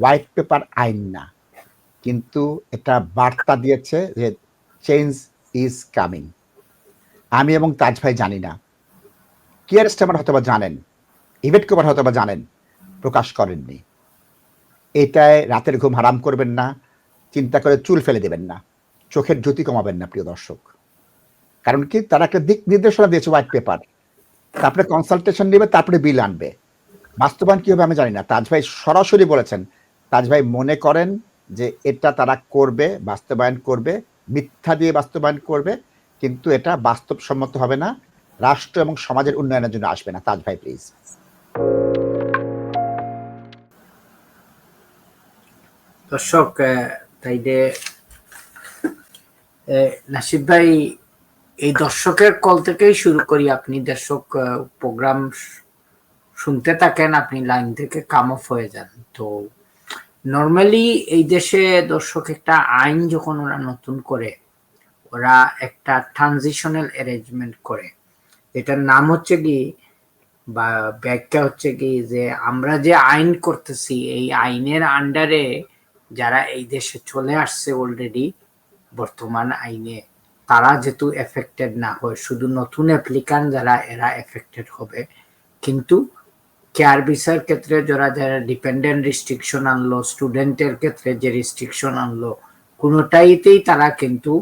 White paper আইন না। কিন্তু এটা বার্তা দিয়েছে যে চেঞ্জ ইজ কামিং আমি এবং তাজ ভাই জানি না। কিয়ার স্টেমার হয়তো বা জানেন? ইভেট কুমার হয়তো বা জানেন। প্রকাশ করেননি। এটায় রাতের ঘুম হারাম করবেন না, চিন্তা করে চুল ফেলে দেবেন না। চোখের জ্যোতি কমাবেন না, প্রিয় দর্শক। কারণ কি? তারা একটা দিক নির্দেশনা দিয়েছে হোয়াইট পেপার তারপরে কনসালটেশন নেবে, তারপরে বিল আনবে। বাস্তবায়ন কি হবে আমি জানি না। তাজ ভাই সরাসরি বলেছেন তাজ ভাই মনে করেন যে এটা তারা করবে, বাস্তবায়ন করবে, মিথ্যা দিয়ে বাস্তবায়ন করবে, কিন্তু এটা বাস্তবসম্মত হবে না। রাষ্ট্র এবং সমাজের উন্নয়নের জন্য আসবে না। তাজ ভাই প্লিজ দর্শক তাইলে নাসিব ভাই, এই দর্শকের কল থেকেই শুরু করি। আপনি দর্শক প্রোগ্রাম শুনতে থাকেন, আপনি লাইন থেকে কাম অফ হয়ে যান। তো নর্মালি এই দেশে দর্শক একটা আইন যখন ওরা নতুন করে, ওরা একটা ট্রানজিশনাল অ্যারেঞ্জমেন্ট করে। এটার নাম হচ্ছে কি, বা ব্যাখ্যা হচ্ছে কি যে আমরা যে আইন করতেছি, এই আইনের আন্ডারে যারা এই দেশে চলে আসছে অলরেডি বর্তমান আইনে, তারা যেহেতু এফেক্টেড না হয়, শুধু নতুন অ্যাপ্লিকান যারা, এরা এফেক্টেড হবে। কিন্তু কেয়ার ভিসার ক্ষেত্রে যারা যারা ডিপেন্ডেন্ট রিস্ট্রিকশন আনলো স্টুডেন্টের ক্ষেত্রে যে রিস্ট্রিকশন আনলো, কোনোটাইতেই তারা কিন্তু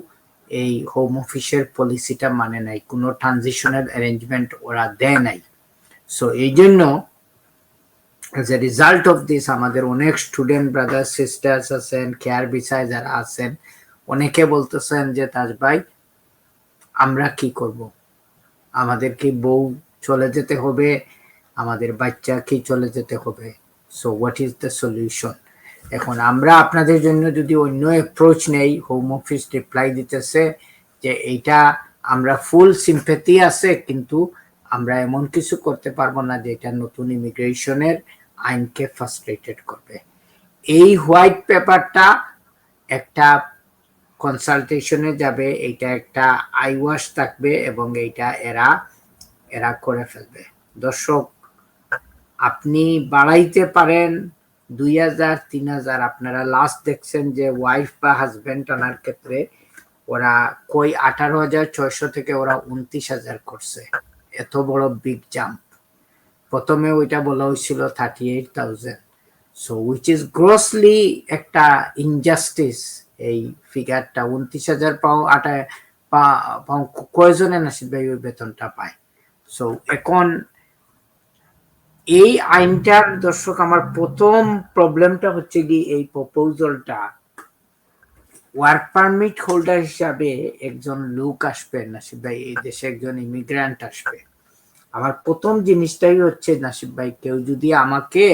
এই হোম অফিসের পলিসিটা মানে নাই, কোনো ট্রানজিশনাল অ্যারেঞ্জমেন্ট ওরা দেয় নাই। সো এই জন্য as a result of this আমাদের অনেক স্টুডেন্ট ব্রাদার সিস্টার্স আছেন কেয়ার বিষয় যারা আছেন, অনেকে বলতেছেন যে, তাজ ভাই, আমরা কি করব? আমাদের কি বউ চলে যেতে হবে? আমাদের বাচ্চা কি চলে যেতে হবে। So what is the solution এখন আমরা আপনাদের জন্য যদি অন্য অ্যাপ্রোচ নেই হোম অফিস রিপ্লাই দিতেছে যে এইটা আমরা ফুল সিম্পেথি আছে, কিন্তু আমরা এমন কিছু করতে পারব না যে এটা নতুন ইমিগ্রেশনের আইনকে ফার্স্ট্রেটেড করবে। এই হোয়াইট পেপারটা একটা কনসালটেশনে যাবে এটা একটা আই ওয়াশ থাকবে এবং এইটা এরা এরা করে ফেলবে। দর্শক আপনি বাড়াইতে পারেন, দুই হাজার, তিন হাজার। আপনারা লাস্ট দেখছেন যে ওয়াইফ বা হাজবেন্ড আনার ক্ষেত্রে ওরা কই আঠারো হাজার, ছয়শো থেকে ওরা উনত্রিশ হাজার করছে। এত বড় বিগ জাম্প প্রথমে ওইটা বলা হয়েছিল thirty eight thousand so which is grossly একটা ইনজাস্টিস এই ফিগারটা উনত্রিশ হাজার পাও, আটা কয়জনে নাসির ভাই ওই বেতনটা পায়? সো এখন এই আইনটার দর্শক, আমার প্রথম প্রবলেমটা হচ্ছে কি এই প্রপোজালটা ওয়ার্ক পারমিট হোল্ডার হিসাবে একজন লোক আসবে, নাসিব ভাই, এই দেশে একজন ইমিগ্রান্ট আসবে। আমার প্রথম জিনিসটাই হচ্ছে, নাসিব ভাই, কেউ যদি আমাকে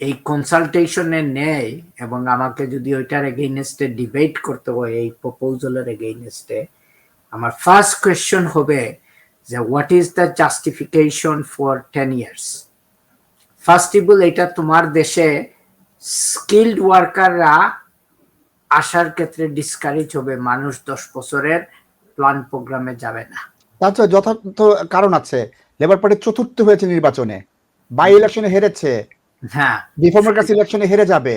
এই কনসালটেশনে নেয় এবং আমাকে যদি ওইটার এগেইনস্টে ডিবেট করতে হয়, এই প্রপোজালের এগেইনস্টে আমার ফার্স্ট কোয়েশ্চন হবে যে what is the justification for ten years first ইবুল এটা তোমার দেশে স্কিল্ড ওয়ার্কাররা আসার ক্ষেত্রে ডিসকারেজ হবে। মানুষ দশ বছরের প্ল্যান প্রোগ্রামে যাবে না। তাছাড়া যথার্থ কারণ আছে। লেবার পার্টি চতুর্থ হয়েছে নির্বাচনে। বাই ইলেকশনে হেরেছে। হ্যাঁ। রিফর্মের কাছে ইলেকশনে হেরে যাবে।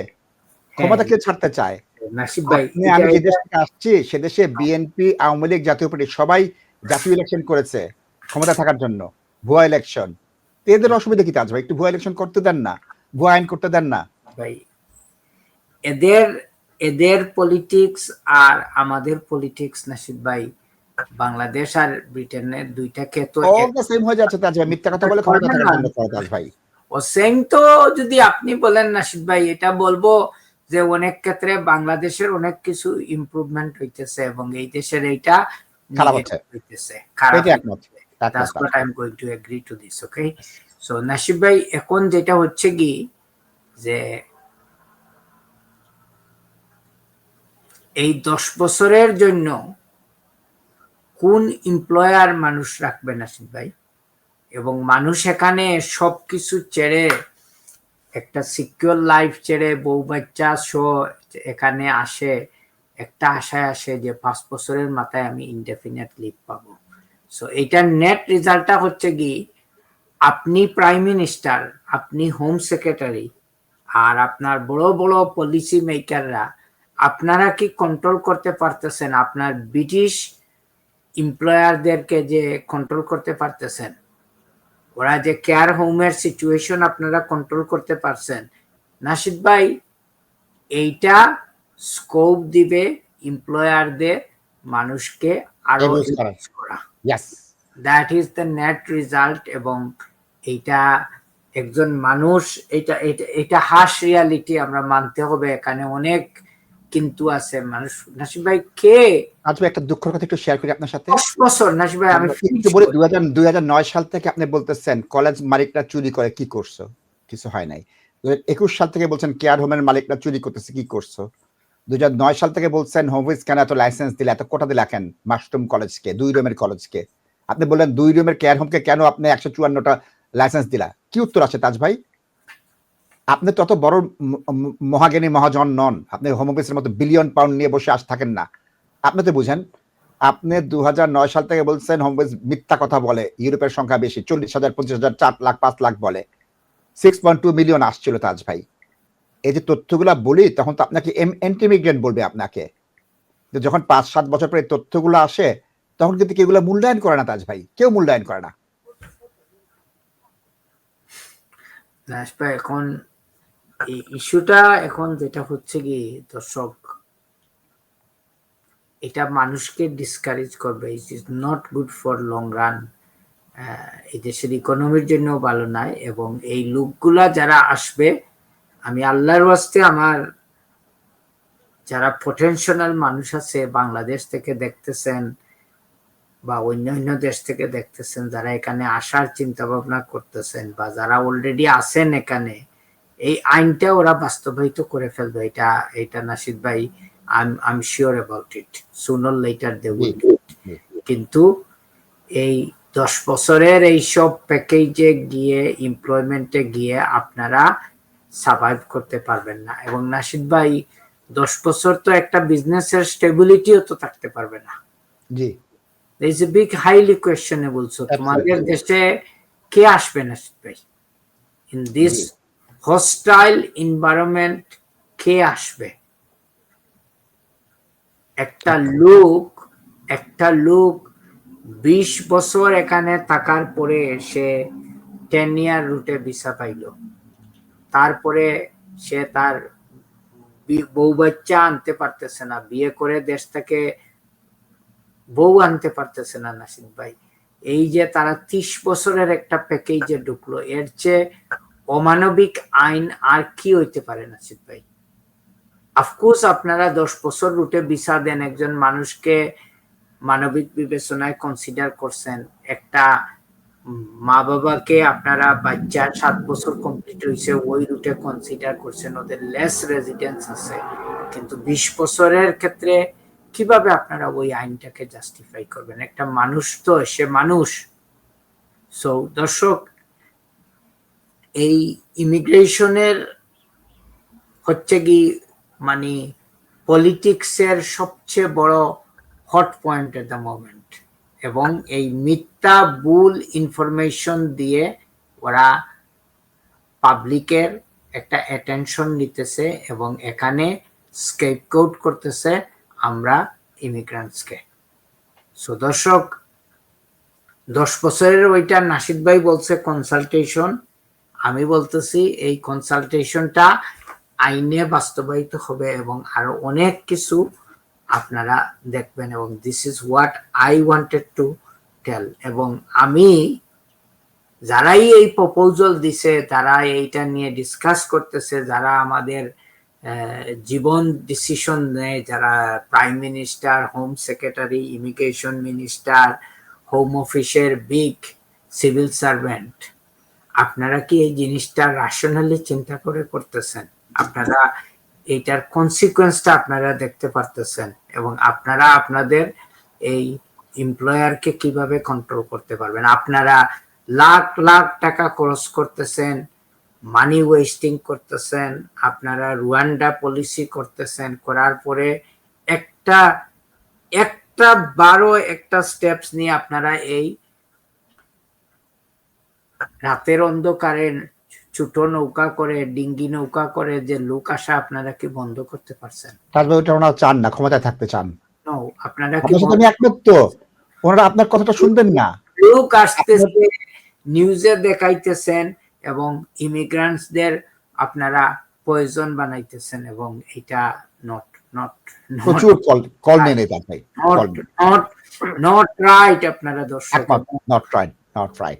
ক্ষমতা কে ছাড়তে চায়? নাসিব ভাই আমি যে দেশ থেকে আসছি সে দেশে বিএনপি আওয়ামী লীগ জাতীয় পার্টি সবাই জাতীয় ইলেকশন করেছে ক্ষমতা থাকার জন্য ভুয়া ইলেকশন এদের অসুবিধা কি তাজ ভাই? একটু ভুয়া ইলেকশন করতে দেন না ভুয়া আইন করতে দেন না। ভাই এদের এদের পলিটিক্স আর আমাদের পলিটিক্স নাসিব ভাই বাংলাদেশ আর ব্রিটেনের দুইটাকে তো সেম হয়ে যাচ্ছে তাজ ভাই মিথ্যা কথা বলে ক্ষমতা থাকার জন্য তাজ ভাই। ও সেম তো যদি আপনি বলেন নাসিদ ভাই এটা বলব যে অনেক ক্ষেত্রে বাংলাদেশের অনেক কিছু ইমপ্রুভমেন্ট হইতেছে এবং এই দেশের এইটা খারাপ হচ্ছে। এটা একমত নাসিব ভাই এখন যেটা হচ্ছে কি যে এই দশ বছরের জন্য কোন এমপ্লয়ার মানুষ রাখবে নাসিব ভাই? এবং মানুষ এখানে সবকিছু ছেড়ে একটা সিকিউর লাইফ ছেড়ে বউ বাচ্চা সহ এখানে আসে একটা আশায় আসে যে পাঁচ বছরের মাথায় আমি ইনডেফিনেট লিভ পাবো। সো এইটার নেট রেজাল্টটা হচ্ছে কি, আপনি প্রাইম মিনিস্টার আপনি হোম সেক্রেটারি আর আপনার বড় বড় পলিসি মেকাররা আপনারা কি কন্ট্রোল করতে পারতেছেন? আপনার ব্রিটিশ এমপ্লয়ারদেরকে যে কন্ট্রোল করতে পারতেছেন? ওরা যে কেয়ার হোমের সিচুয়েশন আপনারা কন্ট্রোল করতে পারছেন? নাসিদ ভাই, এইটা স্কোপ দিবে এমপ্লয়ারদের মানুষকে আরও করা। That is the net result এবং এইটা একজন মানুষ এটা এটা হাস রিয়ালিটি আমরা মানতে হবে। এখানে অনেক কিন্তু আছে। মানুষ নাসিব ভাই কে? আজ একটা দুঃখের কথা একটু শেয়ার করি আপনার সাথে। বছর নাসিব ভাই আমি কিন্তু বলি দুই হাজার দুই হাজার নয় সাল থেকে আপনি বলতেছেন কলেজ মালিকরা চুরি করে কি করছ? কিছু হয় নাই। দুই হাজার একুশ সাল থেকে বলছেন কেয়ার হোমের মালিকরা চুরি করতেছে কি করছ? দুই হাজার নয় সাল থেকে বলছেন হোমউইজ কেন এত লাইসেন্স দিলে? এত কোটা দিলে কেন? মাশরুম কলেজকে দুই রুমের কলেজকে আপনি বললেন, দুই রুমের কেয়ার হোমকে কেন আপনি একশো চুয়ান্নটা লাইসেন্স দিলা? কি উত্তর আছে, তাজ ভাই? আপনি তত বড় মহাজ্ঞানী মহাজন নন। আপনি হোম অফিসের মতো বিলিয়ন পাউন্ড নিয়ে বসে আস থাকেন না। আপনি তো বুঝেন, আপনি দু নয় সাল থেকে বলছেন হোম অফিস মিথ্যা কথা বলে, ইউরোপের সংখ্যা বেশি, চল্লিশ হাজার, পঁচিশ হাজার, চার লাখ, পাঁচ লাখ বলে। সিক্স পয়েন্ট টু মিলিয়ন আসছিল তাজ ভাই। এই যে তথ্যগুলা বলি, তখন তো আপনাকে এন্টিমিগ্রেন্ট বলবে আপনাকে। যখন পাঁচ সাত বছর পরে তথ্যগুলো আসে, তখন কিন্তু এগুলো মূল্যায়ন করে না তাজ ভাই। কেউ মূল্যায়ন করে না। ভাই, এখন এই ইস্যুটা এখন যেটা হচ্ছে কি, দর্শক, এটা মানুষকে ডিসকারেজ করবে। It is not good for long run এই দেশের ইকোনমির জন্য ভালো নয় এবং এই লোকগুলা যারা আসবে আমি আল্লাহর ওয়াস্তে আমার যারা পটেনশনাল মানুষ আছে বাংলাদেশ থেকে দেখতেছেন বা অন্য অন্য দেশ থেকে দেখতেছেন যারা এখানে আসার চিন্তা ভাবনা করতেছেন বা যারা অলরেডি আছেন এখানে এই আইনটা ওরা বাস্তবায়িত করে ফেলবে। এটা এটা নাসিদ ভাই I am sure about it sooner later they will কিন্তু এই দশ বছরের এই সব প্যাকেজে গিয়ে এমপ্লয়মেন্টে গিয়ে আপনারা সার্ভাইভ করতে পারবেন না। এবং নাসিদ ভাই দশ বছর তো একটা বিজনেসের স্টেবিলিটিও তো থাকতে পারবে না। জি। Is a big highly questionable. So তোমাদের দেশে কে আসবে না ভাই? ইন দিস হস্টাইল এনভায়রনমেন্ট কে আসবে? একটা লোক একটা লোক বিশ বছর এখানে থাকার পরে সে টেন ইয়ার রুটে ভিসা পাইল। তারপরে সে তার বউ বাচ্চা আনতে পারতেছে না। বিয়ে করে দেশ থেকে বউ আনতে পারতেছে না নাসিদ ভাই। এই যে তারা ত্রিশ বছরের একটা প্যাকেজে ঢুকলো, এর চেয়ে অমানবিক আইন আর কি হইতে পারে নাসিদ ভাই? অফকোর্স আপনারা দশ বছর রুটে ভিসা দেন, একজন মানুষকে মানবিক বিবেচনায় কনসিডার করছেন। একটা মা বাবাকে আপনারা বাচ্চার সাত বছর কমপ্লিট হয়েছে ওই রুটে কনসিডার করছেন, ওদের লেস রেজিডেন্স আছে। কিন্তু বিশ বছরের ক্ষেত্রে কীভাবে আপনারা ওই আইনটাকে জাস্টিফাই করবেন? একটা মানুষ তো, সে মানুষ। সো দর্শক, এই ইমিগ্রেশনের হচ্ছে কি মানে পলিটিক্সের সবচেয়ে বড় hot point at the moment এবং এই মিথ্যা, ভুল ইনফরমেশন দিয়ে ওরা পাবলিকের একটা অ্যাটেনশন নিতেছে এবং এখানে স্কেপকোট করতেছে আমরা ইমিগ্রান্টসকে সো দর্শক, দশ বছরের ওইটা নাসিদ ভাই বলছে কনসালটেশন আমি বলতেছি এই কনসালটেশনটা আইনে বাস্তবায়িত হবে এবং আরও অনেক কিছু আপনারা দেখবেন এবং this is what I wanted to tell এবং আমি যারাই এই প্রপোজাল দিছে যারা এইটা নিয়ে ডিসকাস করতেছে, যারা আমাদের জীবন ডিসিশন নেয়, যারা prime minister home secretary immigration minister home অফিসের বিগ সিভিল সার্ভেন্ট আপনারা কি এই জিনিসটা রাশনালি চিন্তা করে করতেছেন? আপনারা এইটার কনসিকুয়েন্সটা আপনারা দেখতে পারতেছেন এবং আপনারা আপনাদের এই এমপ্লয়ারকে কীভাবে কন্ট্রোল করতে পারবেন? আপনারা লাখ লাখ টাকা খরচ করতেছেন মানি ওয়েস্টিং করতেছেন, আপনারা রুয়ান্ডা পলিসি করতেছেন, করার পরে একটা একটা বারো, একটা স্টেপস নিয়ে আপনারা এই রাতের অন্ধকারে ছোট নৌকা করে ডিঙ্গি নৌকা করে যে লোক আসা আপনারা কি বন্ধ করতে পারছেন? তাজভাই ওটা ওনারা চান না ক্ষমতায় থাকতে চান। আপনারা কি আমি একমত ওনারা আপনার কথাটা শুনবেন না। লোক আসতেছে নিউজে দেখাইতেছেন এবং ইমিগ্রান্টসদের আপনারা পয়জন বানাইতেছেন এবং এটা নট নট প্রচুর কল কল নেই নেই নট নট নট রাইট আপনারা দর্শক। Not right not right